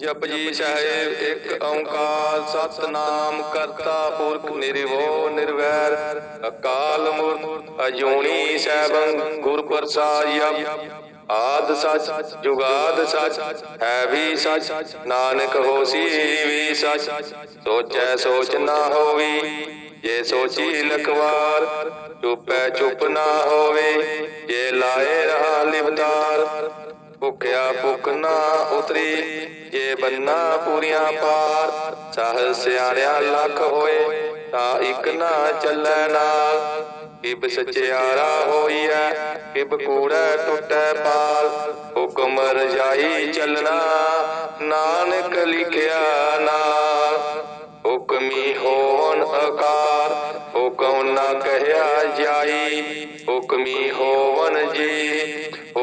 ਜਪਜੀ ਸਾਹਿਬ ਇੱਕ ਓੰਕਾਰ, ਸਤਨਾਮ ਕਰਤਾ ਪੁਰਖ ਨਿਰਭਉ ਨਿਰਵੈਰ। ਅਕਾਲ ਮੂਰਤ ਅਜੂਨੀ ਸੈਭੰ, ਗੁਰ ਪ੍ਰਸਾਦਿ ਆਦ ਸਚ, ਜੁਗਾਦ ਸਚ, ਹੈ ਵੀ ਸਚ, ਨਾਨਕ ਹੋਸੀ ਵੀ ਸਚ। ਸੋਚੈ ਸੋਚ ਨਾ ਹੋਵੀ, ਜੇ ਸੋਚੀ ਲਖਵਾਰ, ਚੁਪੈ ਚੁਪ ਨਾ ਹੋਵੇ, ਜੇ ਲਾਏ ਰਹਾ ਲਿਵਤਾਰ। ਭੁਖਿਆ ਭੁਖ ਨਾ ਉਤਰੀ, ਜੇ ਬੰਨਾ ਪੂਰੀਆਂ ਪਾਰ ਸਹ ਸਿਆਣਿਆ ਲੱਖ ਹੋਏ, ਤਾਂ ਇੱਕ ਨਾ ਚੱਲੈ ਨਾਲ। ਕਿਬ ਸਚਿਆਰਾ ਹੋਈਐ, ਕਿਬ ਕੂੜੈ ਟੁੱਟੈ ਪਾਲ। ਹੁਕਮ ਰਜਾਈ ਚੱਲਣਾ, ਨਾਨਕ ਲਿਖਿਆ ਨਾਲ। ਹੁਕਮੀ ਹੋਣ ਆਕਾਰ ਹੁਕਮ ਨਾ ਕਹਿਆ ਜਾਈ। ਹੁਕਮੀ ਹੋਵਨ ਜੀ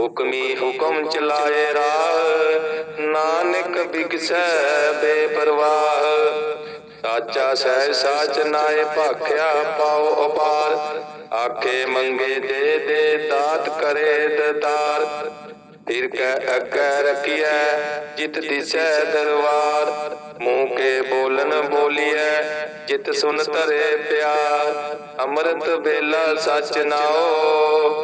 ਹੁਕਮੀ ਹੁਕਮ ਚਲਾਏ ਰਾਹ, ਨਾਨਕ ਬਿਕਸੈ ਬੇਪਰਵਾਹ। ਸਾਚਾ ਸਹਿ ਸਾਚ ਨਾਏ ਭਾਖਿਆ ਪਾਉ ਅਪਾਰ ਆਖੇ ਮੰਗੇ ਦੇ ਦੇ ਦਾਤ ਕਰੇ ਦਤਾਰ। ਫਿਰ ਕੈ ਅੱਗੇ ਰਖੀਐ, ਜਿਤ ਦਿਸੈ ਦਰਬਾਰ ਮੂੰਹ ਕੇ ਬੋਲਨ ਬੋਲੀਐ, ਜਿਤ ਸੁਨ ਧਰੇ ਪਿਆਰ। ਅੰਮ੍ਰਿਤ ਵੇਲਾ ਸਚ ਨਾਓ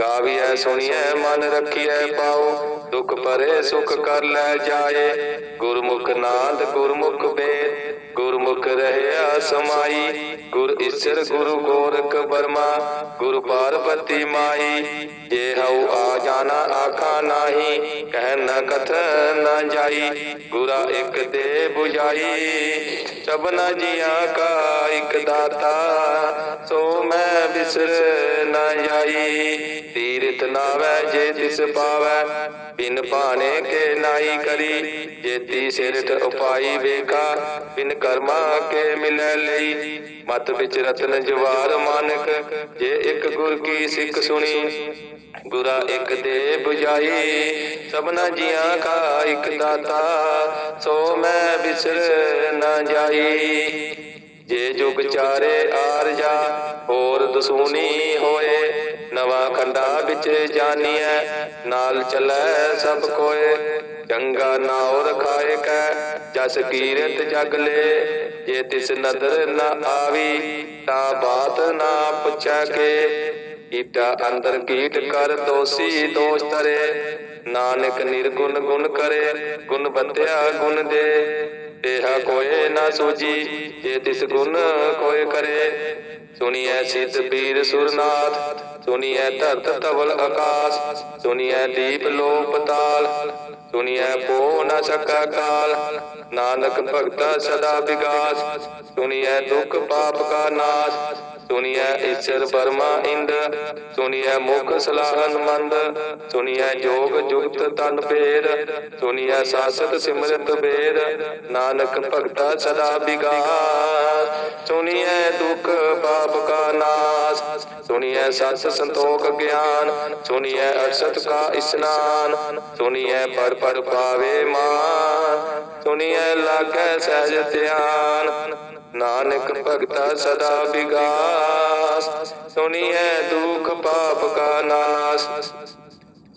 ਗਾਵੀਐ, ਸੁਣੀਐ, ਮਨ ਰਖੀਐ ਪਾਉ ਦੁਖ ਪਰੇ ਸੁਖ ਕਰ ਲੈ ਜਾਏ। ਗੁਰਮੁਖ ਨਾਦ ਗੁਰਮੁਖ ਬੇਦ ਗੁਰਮੁਖ ਰਹਿਆ ਸਮਾਈ, ਗੁਰ ਈਸ਼ਰ ਗੁਰੂ ਗੋਰਖ ਬਰਮਾ ਗੁਰ ਪਾਰਬਤੀ ਮਾਈ। ਜੇ ਹਉ ਆ ਜਾਣਾ ਆਖਾ ਨਾਹੀ, ਕਹਿ ਨ ਕਥ ਨ ਜਾਈ, ਗੁਰਾ ਇੱਕ ਦੇ 부ਜਾਈ ਸਭਨਾ ਜੀਆਂ ਕਾ ਇੱਕ ਦਾਤਾ, ਸੋ ਮੈਂ ਬਿਸਰ ਨ ਜਾਈ। ਤੀਰਥ ਨਾਵੈ ਜੇ ਤਿਸ ਪਾਵੈ, ਬਿਨ ਭਾਣੇ ਕੇ ਨਾਈ ਕਰੀ। ਜੇਤੀ ਸਿਰਤ ਉਪਾਈ ਵੇਖਾ, ਬਿਨ ਕਰਮਾ ਕੇ ਮਿਲੈ ਲਈ। ਮਤ ਵਿੱਚ ਰਤਨ ਜਵਾਰ ਮਾਨਕ, ਜੇ ਇੱਕ ਗੁਰ ਕੀ ਸਿੱਖ ਸੁਣੀ ਗੁਰਾ ਇੱਕ ਦੇ 부ਜਾਈ ਸਭਨਾ ਜੀਆਂ ਕਾ ਇੱਕ ਦਾਤਾ, ਸੋ ਮੈਂ ਬਿਸਰ ਨਾ ਜਾਈ। ਜੇ ਜੁਗ ਚਾਰੇ ਆਰਜਾ ਹੋਰ ਦਸੂਨੀ ਹੋਏ। ਨਵਾਂ ਖੰਡਾ ਵਿੱਚ ਜਾਨੀਐ, ਨਾਲ ਚੱਲੈ ਸਭ ਕੋਏ। ਚੰਗਾ ਨਾਉ ਰਖਾਏ ਕੈ, ਜਸ ਕੀਰਤ ਜਗ ਲੈ। ਜੇ ਤਿਸ ਨਦਰ ਨ ਆਵੀ, ਤਾਂ ਬਾਤ ਨਾ ਪੁੱਛੈ ਕੇ। ਕੀਟਾ ਅੰਦਰ ਕੀਟ ਕਰ ਦੋਸੀ ਦੋਸ਼ ਤਰੇ ਨਾਨਕ ਨਿਰਗੁਣ ਗੁਣ ਕਰੇ, ਗੁਣ ਬੰਦਿਆ ਗੁਣ ਦੇ। ਦੇਹਾ ਕੋਏ ਨਾ ਸੂਜੀ, ਜੇ ਤਿਸ ਗੁਣ ਕੋਏ ਕਰੇ। ਸੁਣੀਐ ਸਿੱਧ ਪੀਰ ਸੁਰਨਾਥ ਸੁਣੀਐ ਧਰਤ ਧਵਲ ਆਕਾਸ ਸੁਣੀਐ ਦੀਪ ਲੋ ਪਤਾਲ ਸੁਣੀਐ ਪੋ ਨ ਸਕਾ ਕਾਲ। ਨਾਨਕ ਭਗਤਾ ਸਦਾ ਵਿਗਾਸ ਸੁਣੀਐ ਦੁਖ ਪਾਪ ਕਾ ਨਾਸ ਸੁਣੀਐ ਈਸ਼ਰ ਬਰਮਾ ਇੰਦ ਸੁਣੀਐ ਮੁਖ ਸਲਾਹਨ ਮੰਦ ਸੁਣੀਐ ਜੋਗ ਜੁਗਤ ਤਨ ਪੇਰ ਸੁਣੀਐ ਸਾਸਤ ਸਿਮਰਤ ਬੇਰ ਨਾਨਕ ਭਗਤਾ ਸਦਾ ਵਿਗਾਸ ਸੁਣੀਐ ਦੁਖ ਪਾਪ ਕਾ ਨਾਸ ਸੁਣੀਐ ਸਤ ਸੰਤੋਖ ਗਿਆਨ, ਸੁਣੀਐ ਅਰਸਤ ਕਾ ਇਸਨਾਨ ਸੁਣੀਐ ਪਰ ਪਰ ਪਾਵੇ ਮਾਨ, ਸੁਣੀਐ ਲਾਗੈ ਸਹਿਜ ਧਿਆਨ। ਨਾਨਕ ਭਗਤਾ ਸਦਾ ਵਿਗਾਸ ਸੁਣੀਐ ਦੁਖ ਪਾਪ ਕਾ ਨਾਸ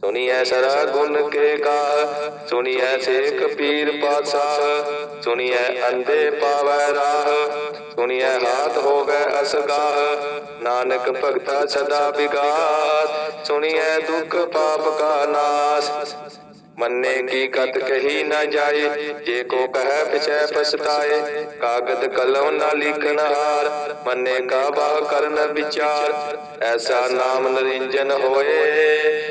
ਸੁਣੀਐ ਸਰਾ ਗੁਣ ਕੇ ਗਾ ਸੁਣੀਐ ਸੇਖ ਪੀਰ ਪਾਤਸ਼ਾਹ, ਸੁਣੀਐ ਅੰਧੇ ਪਾਵੈ ਰਾਹ, ਸੁਣੀਐ ਹਾਥ ਹੋਵੇ ਅਸਗਾਹ, ਨਾਨਕ ਭਗਤਾ ਸਦਾ ਵਿਗਾਸ ਸੁਣੀਐ ਦੁਖ ਪਾਪ ਕਾ ਨਾਸ। ਮੰਨੇ ਕੀ ਕਤ ਕਹੀ ਨਾ ਜਾਏ, ਜੇ ਕੋ ਕਹੈ ਪਿਛੈ ਪਛਤਾਏ, ਕਾਗਦ ਕਲਮ ਨਾ ਲਿਖਣ ਹਾਰ, ਮੰਨੇ ਕਾ ਬਾਹ ਕਰਨ ਵਿਚਾਰ, ਐਸਾ ਨਾਮ ਨਰਿੰਜਨ ਹੋਏ।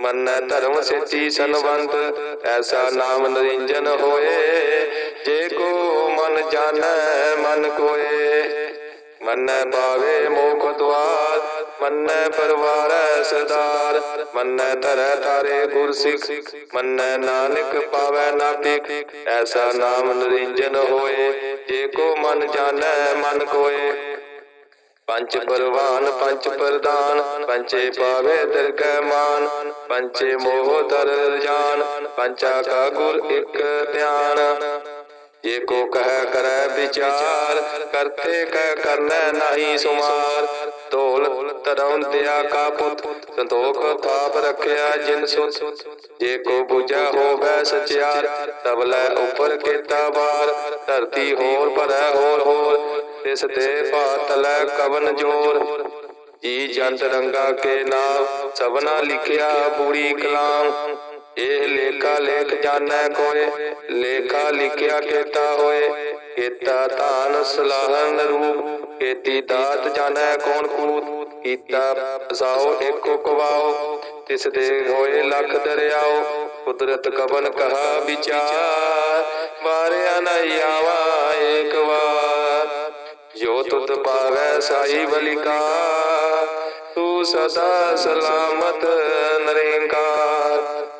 ਮੰਨੈ ਧਰਮ ਸੇਤੀ ਸੰਵੰਤ ਐਸਾ ਨਾਮ ਨਰਿੰਜਨ ਹੋਏ। ਜੇ ਕੋ ਮਨ ਜਾਣੈ, ਮਨ ਕੋਏ। ਮੰਨੈ ਪਾਵੇ ਮੋਖ ਦਵਾਰ ਮੰਨੈ ਪਰਵਾਰੈ ਸਰਦਾਰ। ਮੰਨੈ ਧਰੈ ਤਾਰੇ ਗੁਰ ਸਿੱਖ ਮੰਨੈ ਨਾਨਕ ਪਾਵੈ ਨਾ ਐਸਾ ਨਾਮ ਨਰਿੰਜਨ ਹੋਏ। ਜੇ ਕੋ ਮਨ ਜਾਣੈ, ਮਨ ਕੋਏ। ਪੰਚ ਪਰਵਾਨ ਪੰਚ ਪ੍ਰਦਾਨ ਪੰਚੇ ਪਾਵੇ ਦਰਗਹਿ ਮਾਨ ਪੰਚੇ ਮੋਹ ਦਰ ਜਾਨ ਪੰਚਾ ਕਾ ਗੁਰ ਇੱਕ ਧਿਆਨ। ਜੇ ਕੋ ਕਹਿ ਕਰੈ ਵਿਚਾਰ, ਕਰਤੇ ਕਹਿ ਕਰਨੈ ਨਹੀਂ ਸੁਮਾਰ ਢੋਲ ਤਰਉ ਕਾ ਪੁੱਤ, ਸੰਤੋਖ ਥਾਪ ਰਖਿਆ ਜਿਨ ਸੁਤ। ਜੇ ਕੋ ਬੁਝਾ ਹੋਵੇ ਸਚਿਆਰ ਤਬਲੇ ਉਪਰ ਕੀਤਾ ਬਾਰ ਧਰਤੀ ਹੋਰ ਭਰੈ, ਹੋਰ ਹੋਰ, ਤਿਸ ਤੇ ਪਾਤਲੈ ਕਵਨ ਜੋਰ। ਜੀ ਜੰਤ ਰੰਗਾ ਕੇ ਨਾਮ, ਸਭਨਾ ਲਿਖਿਆ ਬੂੜੀ ਕਲਾਮ। ਇਹ ਲੇਖਾ ਲੇਖ ਜਾਣੈ ਕੋਏ, ਲੇਖਾ ਲਿਖਿਆ ਕੀਤਾ ਹੋਏ। ਕੀਤਾ ਧਾਨ ਸਲਾਹਨ ਰੂਪ, ਕੀਤੀ ਦਾਤ ਜਾਣੈ ਕੌਣ ਕੂਤ, ਕੀਤਾ ਸਾਓ ਏਕੋ ਕਵਾਓ ਤਿਸ ਦੇ ਹੋਏ ਲੱਖ ਦਰਿਆਓ ਕੁਦਰਤ ਕਬਨ ਕਹਾ ਵਿਚਾਰ ਵਾਰਿਆ ਨਹੀਂ ਆਵਾ ਏਕ ਵਾਰ। ਜੋ ਤੁਧ ਪਾਵੈ ਸਾਈ ਬਲਿਕਾ ਤੂੰ ਸਦਾ ਸਲਾਮਤ ਨਰੇਂਕਾਰ।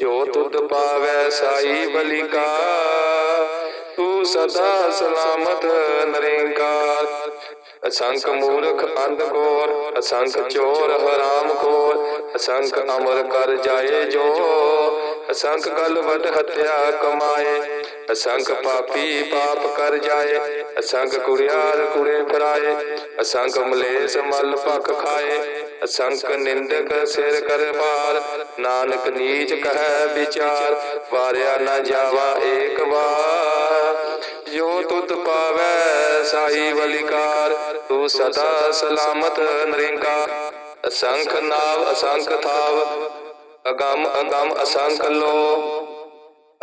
ਜੋ ਤੁਧ ਪਾਵੈ ਸਾਈ ਬਲਿਕਾ ਤੂੰ ਸਦਾ ਸਲਾਮਤ ਨਰੇਂਕਾਰ ਅਸੰਖ ਮੂਰਖ ਅੰਧ ਕੋਰ, ਅਸੰਖ ਚੋਰ ਹਰਾਮ ਖੋਰ, ਅਸੰਖ ਅਮਰ ਕਰ ਜਾਏ ਜੋ। ਅਸੰਖ ਗਲਵਟ ਹਤਿਆ ਕਮਾਏ, ਅਸੰਖ ਪਾਪੀ ਪਾਪ ਕਰ ਜਾਏ, ਅਸੰਖ ਕੁੜਿਆਰ ਕੁੜੇ ਫਰਾਏ, ਅਸੰਖ ਮਲੇਸ ਮਲ ਭਖ ਖਾਏ। ਅਸੰਖ ਨਿੰਦਕ ਸਿਰ ਕਰ ਪਾਰ ਨਾਨਕ ਨੀਚ ਕਹੈ ਵਿਚਾਰ, ਵਾਰਿਆ ਨਾ ਜਾਵਾ ਏਕ ਵਾਰ। ਜੋ ਤੁਧ ਪਾਵੈ ਸਾਈ ਬਲਿਕਾਰ ਤੂੰ ਸਦਾ ਸਲਾਮਤ ਨਰਿੰਕਾਰ। ਅਸੰਖ ਨਾਵ ਅਸੰਖ ਥਾਵ, ਅਗੰਮ ਅਗੰਮ ਅਸੰਖ ਲੋ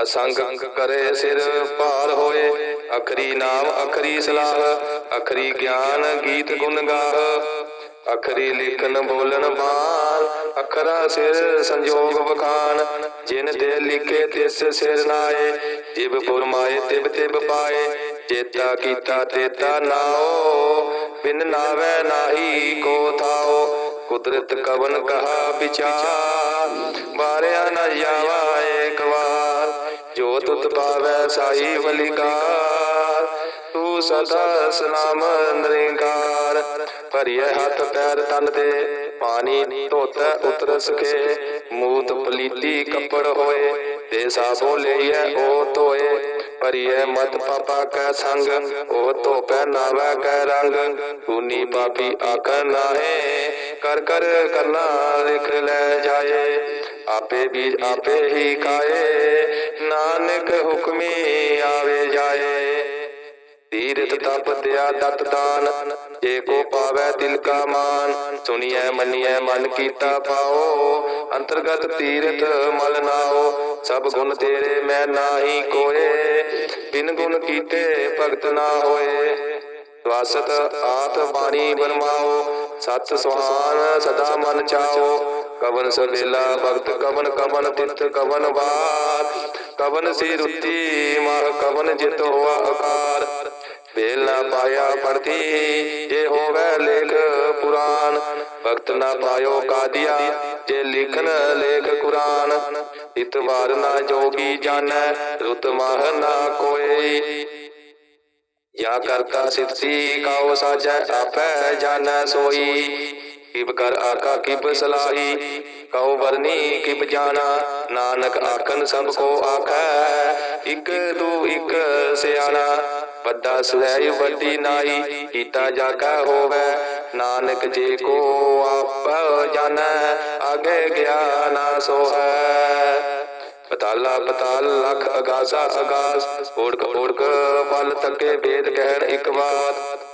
ਅਸੰਖ ਕਰੇ ਸਿਰ ਭਾਰ ਹੋਏ, ਅਖਰੀ ਨਾਮ ਅਖਰੀ ਸਲਾਹ, ਅਖਰੀ ਗਿਆਨ ਗੀਤ ਗੁਣ ਗਾਹ। ਅਖਰੀ ਲਿਖਨ ਬੋਲਣ ਬਾਣ ਅਖਰਾ ਸਿਰ ਸੰਜੋਗ ਵਖਾਨ ਜਿਨ ਦੇ ਲਿਖੇ ਤਿਸ ਸਿਰ ਨਾਏ, ਜਿਬ ਫੁਰਮਾਏ ਤਿਬ ਤਿਬ ਪਾਏ, ਚੇਤਾ ਕੀਤਾ ਤੇਤਾ ਨਾਓ, ਬਿਨ ਨਾਵੇ ਨਾਹੀ ਕੋ ਥਾਓ, ਕੁਦਰਤ ਕਵਨ ਕਹਾ ਵਿਚਾਰ, ਵਾਰਿਆ ਨਾ ਜਾਵਾ ਏਕ ਵਾਰ ਜੋ ਤੁਤ ਪਾਵੈ ਸਾਈ ਬਲਿਕਾਰ ਸਦਾ ਸਲਾਮ ਨਰਿੰਕਾਰ। ਭਰੀਏ ਹੱਥ, ਪੈਰ, ਤਨ ਦੇ ਪਾਣੀ ਧੋਤਾ, ਉਤਰ ਸਕੇ ਮੂਤ ਪਲੀਤੀ ਕੱਪੜ ਹੋਏ, ਤੇ ਸਾਬੋ ਲਈਐ ਉਹ ਧੋਏ। ਭਰੀਏ ਮਤ ਪਾਪਾ ਕੈ ਸੰਗ ਉਹ ਧੋਪੈ ਨਾਵੈ ਕੈ ਰੰਗ। ਤੂਨੀ ਪਾਪੀ ਆਖਣ ਨਾਹੇ, ਕਰ ਕਰ ਕਰਨਾ ਲਿਖ ਲੈ ਜਾਏ। ਆਪੇ ਬੀਜ ਆਪੇ ਹੀ ਖਾਏ, ਨਾਨਕ ਹੁਕਮੀ ਆਵੇ ਜਾਏ। ਤੀਰਥ ਤਪ ਦਿਆ ਦਤ ਦਾਨ, ਜੇ ਕੋ ਪਾਵੈ ਤਿਲ ਕਾ ਮਾਨ। ਸੁਣੀਐ, ਮੰਨੀਐ, ਮਨ ਕੀਤਾ ਪਾਓ। ਅੰਤਰਗਤ ਤੀਰਥ ਮਲ ਨਾਓ। ਸਭ ਗੁਣ ਤੇਰੇ ਮੈਂ ਨਾਹੀ ਕੋਏ। ਬਿਨ ਗੁਣ ਕੀਤੇ ਭਗਤ ਨਾ ਹੋਏ। ਸਵਾਸਤ ਆਤ ਬਾਣੀ ਬਰਮਾਓ। ਸਤ ਸੁਹਾਨ ਸਦਾ ਮਨ ਚਾਓ। ਕਵਨ ਸਬੇਲਾ ਭਗਤ, ਕਵਨ ਕਵਨ ਤਿਤ ਕਵਨ ਬਾਤ ਕਵਨ ਸੀ ਰੁੱਤੀ ਮਹ, ਕਵਨ ਜਿਤ ਹੋਆ ਆਕਾਰ ਭੇਲ ਨਾ ਪਾਇਆ ਪੜਤੀ ਜੇ ਹੋਵੇ ਲੇਖ ਪੁਰਾਨ ਭਗਤ ਨਾ ਪਾਇਓ ਕਾਦੀਆ ਜੇ ਲਿਖਨ ਲੇਖ ਕੁਰਾਨ ਇਤਵਾਰ ਨਾ ਜੋਗੀ ਜਾਣੈ ਰੁਤ ਮਾਹ ਨਾ ਕੋਏ ਯਾ ਕਰਤਾ ਸਿੱਧੀ ਕਾਉ ਸਾਜੈ ਆਪੈ ਜਾਣੈ ਸੋਈ। ਕਿਬ ਕਰ ਆਕਾ ਕਿਬ ਸਲਾਹੀ। ਕਉ ਵਰਨੀ ਕਿਬ ਜਾਣਾ। ਨਾਨਕ ਆਖਨ ਸਭ ਕੋ ਆਖੈ। ਇਕ ਤੂ ਇਕ ਸਿਆਣਾ। ਵੱਡਾ ਸਹਿ ਵੱਡੀ ਨਾਈ ਕੀਤਾ ਜਾਕਾ ਹੋਵੇ। ਨਾਨਕ ਜੇ ਕੋ ਆਪ ਜਾਣੈ ਆਗੇ ਗਿਆਨਾ ਸੋ ਪਤਾਲਾ ਪਤਾਲ, ਲਖ ਅਗਾਸਾ ਅਗਾਸ ਓੜਕ ਓੜਕ ਬਲ ਤੱਕੇ ਵੇਦ ਕਹਿਣ ਇੱਕ ਬਾਤ।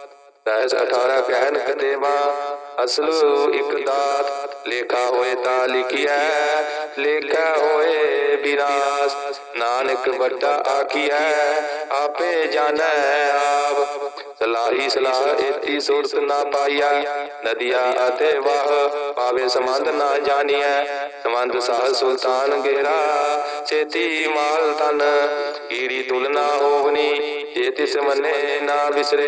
ਦਸ 18 ਕਹਿਣ ਕਦੇਵਾ ਅਸਲ ਇਕ ਦਾਤ, ਲੇਖਾ ਹੋਏ ਤਾਂ ਲਿਖਿਆ ਲੇਖਾ ਹੋਏ ਵਿਨਾਸ਼ ਨਾਨਕ ਵੱਡਾ ਆਖੀਐ ਆਪੇ ਜਾਣੈ ਆਪ। ਸਲਾਹੀ ਸਲਾਹ ਏਤੀ ਸੁਰਤ ਨਾ ਪਾਈਆ, ਨਦੀਆ ਅਤੇ ਵਾਹ ਪਾਵੇ ਸੰਬੰਧ ਨਾ ਜਾਣੀਐ, ਸੰਬੰਧ ਸਾਹ ਸੁਲਤਾਨ ਗੇਰਾ ਛੇਤੀ ਮਾਲ ਤਨ ਕੀਰੀ ਤੁਲਨਾ ਹੋਵਨੀ, ਜੇ ਤਿਸ ਮੰਨੇ ਨਾ ਵਿਸਰੇ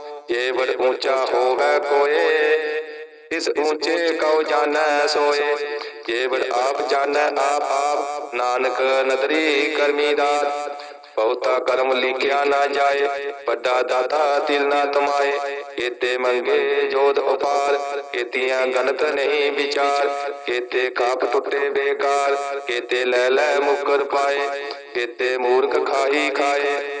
ਜੇ ਵਡ ਉੱਚਾ ਹੋਵੇ ਕੋਏ, ਇਸ ਉੱਚੇ ਕਉ ਜਾਣੈ ਸੋਏ। ਜੇ ਵਡ ਆਪ ਜਾਣੈ ਆਪ ਆਪ, ਨਾਨਕ ਨਦਰੀ ਕਰਮੀ ਦਾਤ ਬਹੁਤਾ ਕਰਮ ਲਿਖਿਆ ਨਾ ਜਾਏ, ਵੱਡਾ ਦਾਤਾ ਤਿਲ ਨਾ ਤਮਾਏ। ਕੀਤੇ ਮੰਗੇ ਜੋਤ ਉਪਾਰ, ਕੀਤੀਆਂ ਗਣਤ ਨਹੀਂ ਵਿਚਾਰ। ਕੀਤੇ ਕਾਪ ਟੁੱਟੇ ਬੇਕਾਰ, ਕੀਤੇ ਲੈ ਲੈ ਮੁਕਰ ਪਾਏ। ਕੀਤੇ ਮੂਰਖ ਖਾਈ ਖਾਏ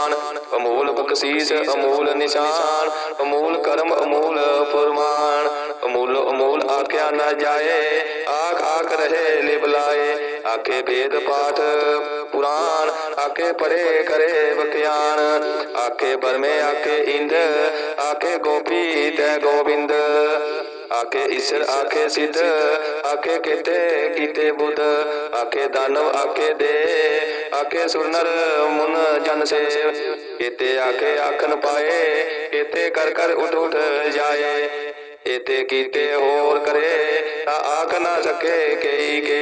ਬਖਸ਼ੀਸ ਅਮੂਲ ਨਿਸ਼ਾਨ, ਅਮੂਲ ਕਰਮ, ਅਮੂਲ ਫਰਮਾਨ, ਅਮੂਲ ਅਮੂਲ ਆਖਿਆ ਨਾ ਜਾਏ, ਆਖ ਆਖ ਰਹੇ ਲਿਵ ਲਾਏ, ਆਖੇ ਵੇਦ ਪਾਠ ਪੁਰਾਨ ਆਖੇ ਪੜੇ ਕਰੇ ਬਖਿਆਨ ਆਖੇ ਬਰਮੇ ਆਖੇ ਇੰਦ, ਆਖੇ ਗੋਪੀ ਤੈ ਗੋਬਿੰਦ ਆਖੇ ਈਸ਼ਰ ਆਖੇ ਸਿੱਧ ਆਖੇ ਕੀਤੇ ਕੀਤੇ ਬੁੱਧ ਆਖੇ ਦਾਨਵ ਆਖੇ ਦੇ ਆਖੇ ਸੁਰਨਰ ਮੁਨ ਜਨ ਸੇ ਕੀਤੇ ਆਖੇ ਆਖਨ ਪਾਏ ਕੀਤੇ ਕਰ ਕਰ ਉਠ ਉਠ ਜਾਏ ਇਤੇ ਕੀਤੇ ਹੋਰ ਕਰੇ ਤਾਂ ਆਖ ਨਾ ਸਕੇ ਕਈ ਕੇ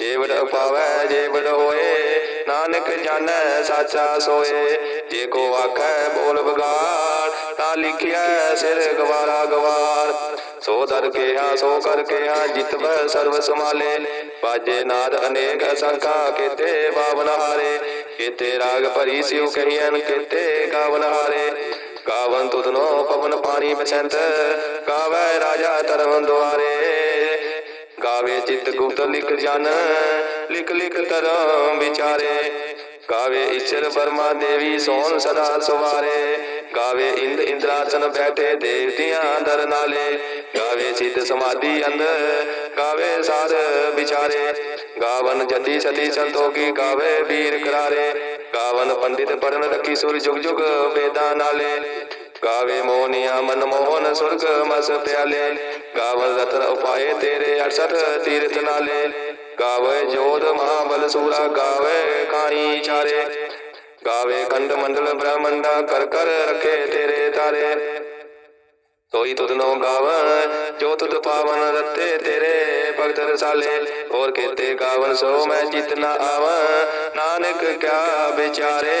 ਜੇਵੜ ਪਾਵੈ ਜੇਵੜ ਹੋਏ ਨਾਨਕ ਜਾਣੈ ਸਾਚਾ ਸੋਏ ਜੇ ਕੋ ਆਖੈ ਬੋਲ ਬਗਾੜ ਤਾਂ ਲਿਖਿਆ ਸਿਰ ਗਵਾਰਾ ਗਵਾਰ। ਸੋ ਦਰ ਕਿਹਾ, ਸੋ ਕਰ ਕਿਹਾ, ਜਿਤਵੈ ਸਰਬ ਸਮਾਲੇ ਬਾਜੇ ਨਾਦ ਅਨੇਕ ਅਸੰਖਾ, ਕੀਤੇ ਬਾਵਨ ਹਾਰੇ। ਕੀਤੇ ਰਾਗ ਭਰੀ ਸਿਉ ਕਹੀਐਨ, ਕੀਤੇ ਗਾਵਨ ਹਾਰੇ। ਗਾਵਨ ਤੁਧਨੋ ਪਵਨ ਪਾਣੀ ਬਸੰਤ, ਗਾਵੈ ਰਾਜਾ ਧਰਮ ਦੁਆਰੇ। ਗਾਵੇ ਚਿਤ ਗੁਪਤ ਲਿਖ ਜਨ, ਲਿਖ ਲਿਖ ਤਰਮ ਵਿਚਾਰੇ। ਗਾਵੇ ਈਸ਼ਰ ਬਰਮਾ ਦੇਵੀ ਸੋਨ ਸਦਾ ਸੁਵਾਰੇ। ਗਾਵੇ ਇੰਦ ਇੰਦਰਾਸਨ ਬੈਠੇ ਦੇਵਤਿਆਂ ਦਰ ਨਾਲੇ। ਗਾਵੇ ਸਿੱਧ ਸਮਾਧੀ ਅੰਦਰ, ਗਾਵੇ ਸਾਧ ਵਿਚਾਰੇ। ਗਾਵਨ ਜਤੀ ਸਤੀ ਸੰਤੋਖੀ ਗਾਵੇ ਵੀਰ ਕਰਾਰੇ ਗਾਵਨ ਪੰਡਿਤ ਪੜਨ ਰਖੀ ਸੁਰ ਜੁਗ ਜੁਗ ਵੇਦਾਂ ਨਾਲੇ। ਗਾਵੇ ਮੋਹਨੀਆ ਮਨ ਮੋਹਨ ਸੁਰਗ ਮਸ ਪਿਆਲੇ। ਗਾਵਨ ਰਤਨ ਉਪਾਏ ਤੇਰੇ 68 ਤੀਰਥ ਨਾਲੇ। ਗਾਵੇ ਜੋਧ ਮਹਾਬਲ ਸੂਰਾ ਗਾਵੇ ਖਾਣੀ ਚਾਰੇ। ਗਾਵੇ ਖੰਡ ਮੰਡਲ ਬ੍ਰਹਮੰਡਾ ਕਰ ਕਰ ਰਖੇ ਤੇਰੇ ਤਾਰੇ। ਸੋਈ ਤੁਧ ਨੋ ਗਾਵਨ ਜੋ ਤੁਧ ਪਾਵਨ ਰਤੇ ਤੇਰੇ ਭਗਤ ਰਸਾਲੇ। ਹੋਰ ਕੀਤੇ ਗਾਵਨ ਸੋ ਮੈਂ ਚਿਤ ਨ ਨਾਨਕ ਕਿਆ ਵਿਚਾਰੇ।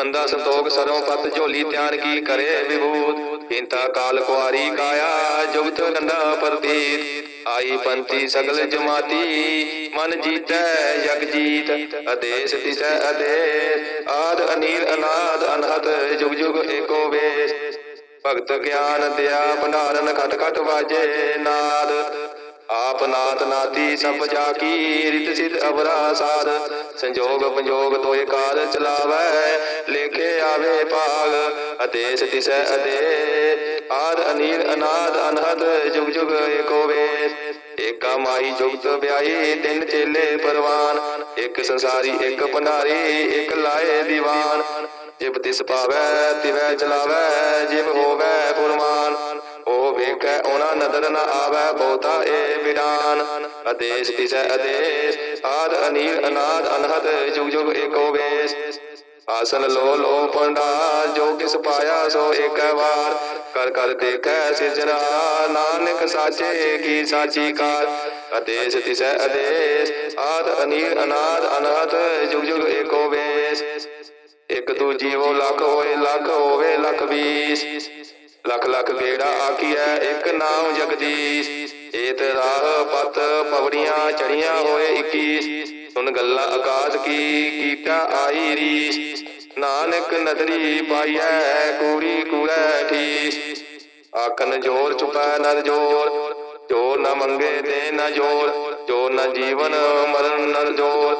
ਮੰਦਾ ਸੰਤੋਖ ਸਰੋਂ ਪਤ ਝੋਲੀ ਧਿਆਨ ਕੀ ਕਰੇ ਵਿਭੂਤ? ਇੰਤਾ ਕਾਲ ਕੁਆਰੀ ਕਾਇਆ, ਜੁਗਤ ਗੰਦਾ ਪ੍ਰਤੀਤ। ਆਈ ਪੰਥੀ ਸਗਲ ਜਮਾਤੀ, ਮਨ ਜੀਤੈ, ਜਗ ਜੀਤ। ਆਦੇਸ਼ ਦਿਸੈ ਆਦੇਸ਼, ਆਦ ਅਨੀਲ ਅਨਾਦ ਅਨਹਦ, ਜੁਗ ਜੁਗ ਏਕੋ ਵੇਸ਼। ਭਗਤ ਗਿਆਨ ਦਿਆ, ਭੰਡਾਰਨ ਖਟ ਖਟ ਵਾਜੇ ਨਾਦ। ਆਪ ਨਾਤ ਨਾਤੀ ਸਭ ਜਾ ਕੀ ਰਿਤ ਸਿਧ ਅਵਰਾ ਸਾਧ। ਸੰਜੋਗ ਪੰਜੋਗ ਤੋਏ ਕਾਲ ਚਲਾਵੈ, ਲੇਖੇ ਆਵੇ ਭਾਗ, ਆਦੇਸ਼ ਦਿਸੈ ਅਦੇ। ਆਦ ਅਨੀਲ ਅਨਾਦ ਅਨਹਦ, ਜੁਗ ਜੁਗ ਏਕੋ ਵੇਸ਼ ਏਕਾ ਮਾਈ ਜੁਗਤ ਵਿਆਹੀ, ਤਿੰਨ ਚੇਲੇ ਪਰਵਾਨ। ਇੱਕ ਸੰਸਾਰੀ, ਇੱਕ ਭੰਡਾਰੀ, ਇੱਕ ਲਾਏ ਦੀਵਾਨ। ਜਿਬ ਤਿਸ ਪਾਵੈ, ਤਿਵੈ ਚਲਾਵੈ, ਜਿਬ ਹੋਵੈ ਫੁਰਮਾਨ ਵੇਖੈ, ਉਹਨਾਂ ਨਦਰ ਨ ਆਵੈ ਬਹੁਤਾ ਏ ਵਿਡਾਨ ਆਦੇਸ਼ ਤਿਸੈ ਆਦੇਸ਼, ਆਦ ਅਨੀਰ ਅਨਾਦ, ਅਨਹਦ ਜੁਗ ਜੁਗ ਏਕੋ ਵੇਸ਼। ਆਸਨ ਲੋ ਲੋ ਪੰਡਾ ਜੋ ਕਿਸ ਪਾਇਆ ਸੋ ਏਕੈ ਵਾਰ। ਕਰ ਕਰ ਦੇਖੈ ਸਿਰਜਣਾ, ਨਾਨਕ ਸਾਚੇ ਕੀ ਸਾਚੀ ਕਾਰ। ਆਦੇਸ਼ ਤਿਸੈ ਆਦੇਸ਼, ਆਦ ਅਨੀਲ, ਅਨਾਦ, ਅਨਹਦ ਜੁਗ ਜੁਗ ਏਕੋ ਵੇਸ਼। ਇੱਕ ਦੂਜੀ ਉਹ ਲੱਖ ਹੋਏ, ਲੱਖ ਹੋਵੇ, ਲੱਖ ਵੀਸ। ਲੱਖ ਲੱਖ ਗੇੜਾ ਆਖੀਐ, ਇੱਕ ਨਾਮ ਜਗਦੀਸ਼। ਏਤ ਰਾਹ ਪਤ ਪਵੜੀਆਂ ਚੜੀਆਂ ਹੋਏ 21 ਸੁਨ ਗੱਲਾਂ ਆਕਾਸ਼ ਕੀ, ਕੀਟਾ ਆਈ ਰੀਸ। ਨਾਨਕ ਨਦਰੀ ਪਾਈਐ, ਕੂੜੀ ਕੂੜੈ ਠੀਸ। ਆਖਨ ਜੋਰ ਚੁਪੈ ਨਰ ਜੋਰ, ਜੋ ਨ ਮੰਗੇ ਦੇ ਨ ਜੋਰ, ਜੋ ਨ ਜੀਵਨ ਮਰਨ ਨਰ ਜੋਰ।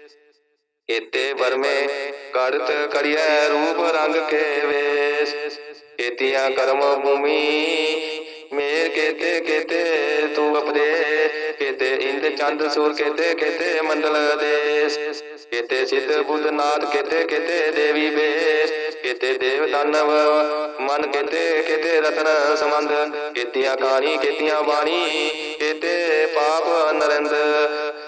ਕੇਤੇ ਵਰਮੇ ਕਰਤ ਕਰਿਐ ਰੂਪ ਰੰਗ ਕੇ ਵੇਸ ਕੇਤੀਆਂ ਕਰਮ ਭੂਮੀ ਮੇਰ ਕੇਤੇ ਕੇਤੇ ਤੂੰ ਅਪਦੇ ਕੇਤੇ ਇੰਦ ਚੰਦ ਸੂਰ ਕੇਤੇ ਕੇਤੇ ਮੰਡਲ ਦੇਸ। ਕੇਤੇ ਸਿੱਧ ਬੁੱਧ ਨਾਥ ਕੇਤੇ ਕੇਤੇ ਦੇਵੀ ਬੇਸ। ਕੇਤੇ ਦੇਵ ਦਾਨਵ ਮਨ ਕੇਤੇ ਕੇਤੇ ਰਤਨ ਸੰਬੰਧ। ਕੇਤੀਆਂ ਕਹਾਣੀ ਕੇਤੀਆਂ ਬਾਣੀ ਕੇਤੇ ਪਾਪ ਨਰਿੰਦ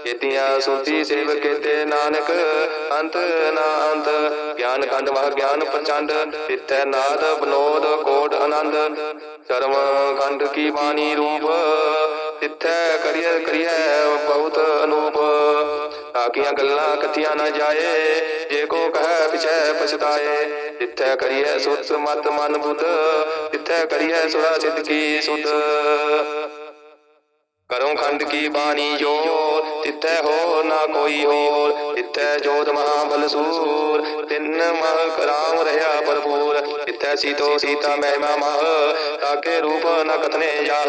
ਕੇਤੀਆਂ ਸੁਰਤੀ ਸੇਵ ਕੇਤੇ ਨਾਨਕ, ਅੰਤ ਨਾ ਅੰਤ। ਗਿਆਨ ਖੰਡ ਮਹ ਗਿਆਨ ਪ੍ਰਚੰਡ ਤਿੱਥੈ ਨਾਦ ਬਨੋਦ ਕੋਟ ਆਨੰਦ। ਕਰਮ ਖੰਡ ਕੀ ਬਾਣੀ ਰੂਪ, ਤਿੱਥੈ ਕਰਿਐ ਕਰਿਐ ਬਹੁਤ ਅਨੂਪ। ਤਾਕੀਆਂ ਗੱਲਾਂ ਕਥੀਆਂ ਨਾ ਜਾਏ, ਜੇ ਕੋ ਕਹੈ ਪਿਛੈ ਪਛਤਾਏ। ਤਿੱਥੈ ਕਰੀਐ ਸੁਤ ਮਤ ਮਨ ਬੁੱਧ, ਤਿੱਥੈ ਕਰੀਐ ਸੁਰਾ ਸਿੱਧ ਕੀ ਸੁਧ। ਕਰਮ ਖੰਡ ਕੀ ਬਾਣੀ ਜੋ ਤਿੱਥੈ ਹੋ ਨਾ ਕੋਈ ਹੋਰ ਤਿੱਥੈ ਜੋਤ ਮਹਾਬਲ ਸੂਰ। ਤਿੰਨ ਮਹ ਕਰਾਮ ਰਹਾ ਭਰਪੂਰ ਤਿੱਥੈ ਸੀਤੋ ਸੀਤਾ ਮਹਿਮਾ ਮਹ ਤਾਕੇ ਰੂਪ ਨ ਕਥਨੇ ਜਾਹ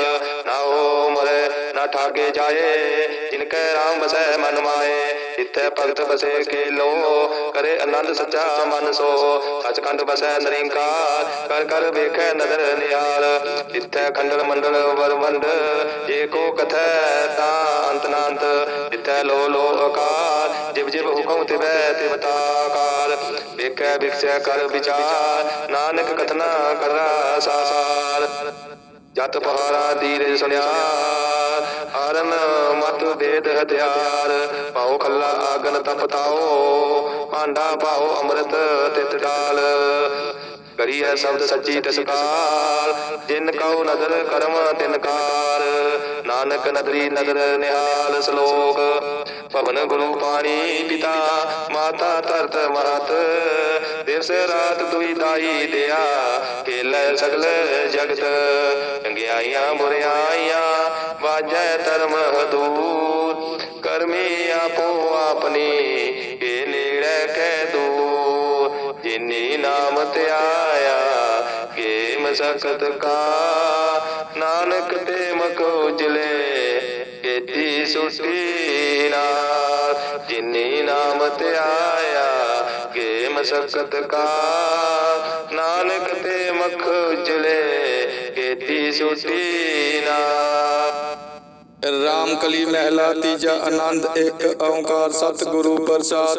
ਨਾ ਹੋ ਮਰੇ, ਨਾ ਠਾਗੇ ਜਾਏ। ਜਿਨਕੈ ਰਾਮ ਬਸੈ ਮਨ ਮਾਏ ਤਿੱਥੈ ਭਗਤ ਬਸੇ ਕੇ ਲੋ ਕਰੇ ਆਨੰਦ ਸੱਚਾ ਮਨ ਸੋ, ਸਚਖੰਡ ਬਸੈ ਨਰਿੰਕਾਰ। ਕਰ ਕਰ ਵੇਖੈ ਨਦਰ ਨਿਹਾਲ ਜਿੱਥੈ ਖੰਡਲ ਮੰਡਲ ਵਰਵੰਡ ਜੇ ਕੋ ਕਥੈ ਤਾ ਅੰਤ ਨਾ ਅੰਤ ਲੋ ਲੋ ਅਕਾਲ ਜਿਵ ਜਿਵ ਹੁਕਮ ਤਿਵੈ ਤਿਵ ਤਾਕਾਲ ਵੇਖੈ, ਵਿਖਸੈ, ਕਰ ਵਿਚਾਰ, ਨਾਨਕ ਕਥਨਾ ਕਰਦਾ ਸਾਰ ਜਤ ਪਹਾਰਾ ਤੀਰੇ ਸੁਣਿਆ ਹਰਨ ਮਤ ਵੇਦ ਹਥਿਆਰ। ਪਾਉ ਖੱਲਾ ਆਗਨ ਤਪਤਾਓ ਭਾਂਡਾ ਪਾਉ ਅੰਮ੍ਰਿਤ ਤਿਤ ਡਾਲ। ਕਰੀਐ ਸ਼ਬਦ ਸੱਚੀ ਤਸਕਾਰ, ਜਿਨ ਕਉ ਨਦਰ ਕਰਮ ਤਿਨ ਕਾਰ ਨਾਨਕ ਨਦਰੀ ਨਦਰ ਨਿਹਾਲ ਸ਼ਲੋਕ। ਭਵਨ ਗੁਰੂ ਪਾਣੀ ਪਿਤਾ, ਮਾਤਾ ਧਰਤ ਮਹਤ ਦਿਵਸ ਰਾਤ ਦੁਈ ਦਾਈ ਦਿਆ, ਕੇਲੇ ਸਗਲ ਜਗਤ। ਚੰਗਿਆਈਆਂ ਬੁਰਿਆਈਆਂ ਵਾਜੈ ਧਰਮ ਹਦੂਰ ਕਰਮੀ ਆਪੋ ਆਪਣੀ, ਇਹ ਨੇੜੇ ਕਹਿ ਦੂਰ ਜਿਨੀ ਨਾਮ ਧਿਆਇਆ ਕੇ ਕਾ। ਨਾਨਕ ਤੇ ਮਖ ਉਜਲੇ, ਕੀਤੀ ਸੁਟੀ ਨਾਲ ਜਿਨੀ ਨਾਮ ਧਿਆਇਆ ਕੇ ਮਸਕਤ ਕਾ। ਨਾਨਕ ਤੇ ਮਖ ਉਜਲੇ, ਕੀਤੀ ਸੁਟੀ ਨਾਲ ਰਾਮ ਕਲੀ ਮਹਿਲਾ, ਤੀਜਾ ਆਨੰਦ, ਇੱਕ ਓੰਕਾਰ, ਸਤਿਗੁਰੂ ਪ੍ਰਸਾਦ।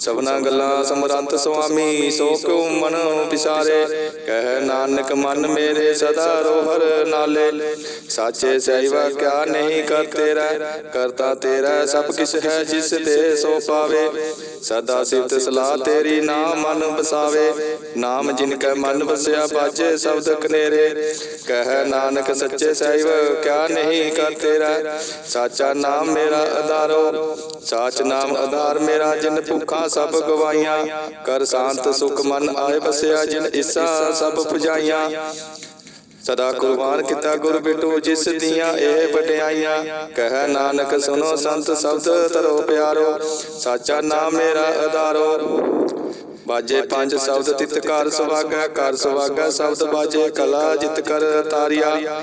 ਸਭਨਾ ਗੱਲਾਂ ਸਮਰੰਤ ਸੁਆਮੀ, ਸੋ ਕਿਉ ਮਨ ਵਿਸਾਰੇ ਕਹਿ ਨਾਨਕ, ਮਨ ਮੇਰੇ ਸਦਾ ਰੋਹਰ ਨਾਲੇ। ਸਾਚੇ ਸਹਿਵਾ ਕਿਆ ਨਹੀਂ ਕਰ ਤੇਰਾ? ਕਰਤਾ ਤੇਰਾ ਸਭ ਕਿਛ ਹੈ ਜਿਸ ਤੇ ਸੋ ਪਾਵੇ। ਸਦਾ ਸਿਫਤ ਸਲਾਹ ਤੇਰੀ ਨਾਮ ਮਨ ਵਸਾਵੇ। ਨਾਮ ਜਿਨ ਕੈ ਮਨ ਵਸਿਆ ਬਾਜੇ ਸ਼ਬਦ ਕਨੇਰੇ ਕਹਿ ਨਾਨਕ, ਸੱਚੇ ਸਹਿਬ, ਕਿਆ ਨਹੀਂ ਕਰ ਤੇਰਾ? ਸਾਚਾ ਨਾਮ ਮੇਰਾ ਆਧਾਰੋ ਸਾਚ ਨਾਮ ਆਧਾਰ ਮੇਰਾ ਜਿਨ ਭੁੱਖਾ ਸਭ ਗਵਾਈਆਂ, ਕਰ ਸ਼ਾਂਤ ਸੁਖ ਮਨ ਆਏ ਬਸਿਆ ਜਿਨ ਇਸਾ ਸਭ ਪੁਜਾਈਆਂ। ਸਦਾ ਕੁਰਬਾਨ ਕੀਤਾ ਗੁਰ ਬਿਟੂ ਜਿਸ ਦੀਆਂ ਇਹ ਵਡਿਆਈਆਂ। ਕਹਿ ਨਾਨਕ ਸੁਨੋ ਸੰਤ ਸ਼ਬਦ ਤਰੋ ਪਿਆਰੋ, ਸਾਚਾ ਨਾਮ ਮੇਰਾ ਆਧਾਰੋ ਬਾਜੇ ਪੰਜ ਸ਼ਬਦ ਤਿਤ ਕਰ ਸੁਭਾਗਾ ਕਰ ਸੁਭਾਗਾ ਸ਼ਬਦ ਬਾਜੇ ਕਲਾ ਜਿਤ ਕਰ ਤਾਰਿਆ।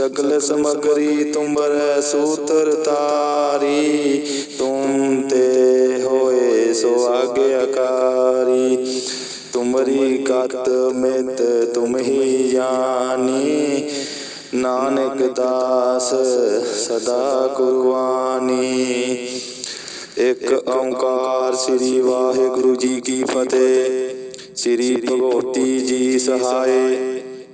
ਸਗਲ ਸਮਗਰੀ ਤੁਮਰ ਸੂਤਰ ਤਾਰੀ ਤੁਮ ਤੇ ਹੋਏ ਸੋ ਆਗਿਆਕਾਰੀ ਤੁਮਰੀ ਕਤ ਮਿਤ ਤੁਮ ਹੀ ਜਾਨੀ ਨਾਨਕ ਦਾਸ ਸਦਾ ਕੁਰਬਾਨੀ ਇੱਕ ਓੰਕਾਰ ਸ੍ਰੀ ਵਾਹਿਗੁਰੂ ਜੀ ਕੀ ਫਤਿਹ ਸ੍ਰੀ ਭਗਵਤੀ ਜੀ ਸਹਾਏ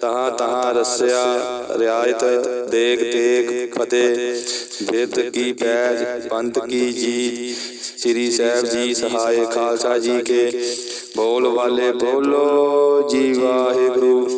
ਤਹਾਂ ਤਹਾਂ ਰਸਿਆ, ਰਿਆਇਤ, ਦੇਖ ਦੇਖ ਫਤਿਹ। ਵਿਦ ਕੀ ਪੈਜ, ਪੰਥ ਕੀ ਜੀ। ਸ੍ਰੀ ਸਾਹਿਬ ਜੀ ਸਹਾਇ ਖਾਲਸਾ ਜੀ ਕੇ। ਬੋਲ ਵਾਲੇ ਬੋਲੋ ਜੀ ਵਾਹਿਗੁਰੂ।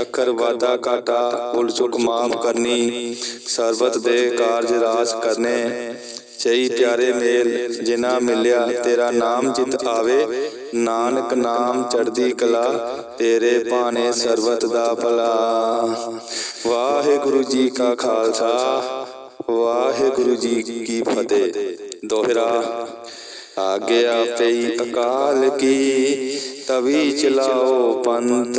ਅੱਖਰ ਵਾਦਾ ਕਾਟਾ ਉਲ ਚੁਕ ਮਾਫ ਕਰਨੀ, ਸਰਬਤ ਦੇ ਕਾਰਜ ਰਾਸ ਕਰਨੇ। ਸਹੀ ਪਿਆਰੇ ਮੇਲ ਜਿਨਾ ਮਿਲਿਆ ਤੇਰਾ ਨਾਮ ਜਿਤ ਆਵੇ। ਨਾਨਕ ਨਾਮ ਚੜਦੀ ਕਲਾ, ਤੇਰੇ ਭਾਣੇ ਸਰਬਤ ਦਾ ਭਲਾ। ਵਾਹਿਗੁਰੂ ਜੀ ਕਾ ਖਾਲਸਾ, ਵਾਹਿਗੁਰੂ ਜੀ ਕੀ ਫਤਿਹ। ਦੋਹਰਾ ਆਗਿਆ ਪਈ ਅਕਾਲ ਕੀ, ਤਵੀ ਚਲਾਓ ਪੰਥ।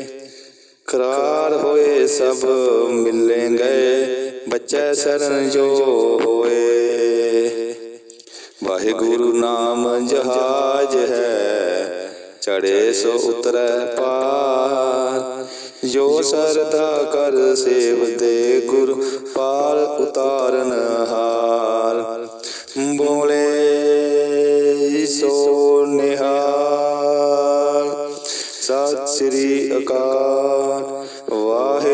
ਕਰਾਰ ਹੋਏ ਸਭ ਮਿਲੇ ਗਏ, ਬੱਚੇ ਸਰਨ ਜੋ ਹੋਏ। ਵਾਹਿਗੁਰੂ ਨਾਮ ਜਹਾਜ ਹੈ ਚੜੇ ਸੋ ਉਤਰੈ ਪਾਰ। ਜੋ ਸਰਦਾ ਕਰ ਸੇਵਦੇ ਗੁਰ, ਪਾਰ ਉਤਾਰਨ ਹਾਰ। ਬੋਲੇ ਸੋ ਨਿਹਾਲ ਸਤਿ ਸ੍ਰੀ ਅਕਾਲ।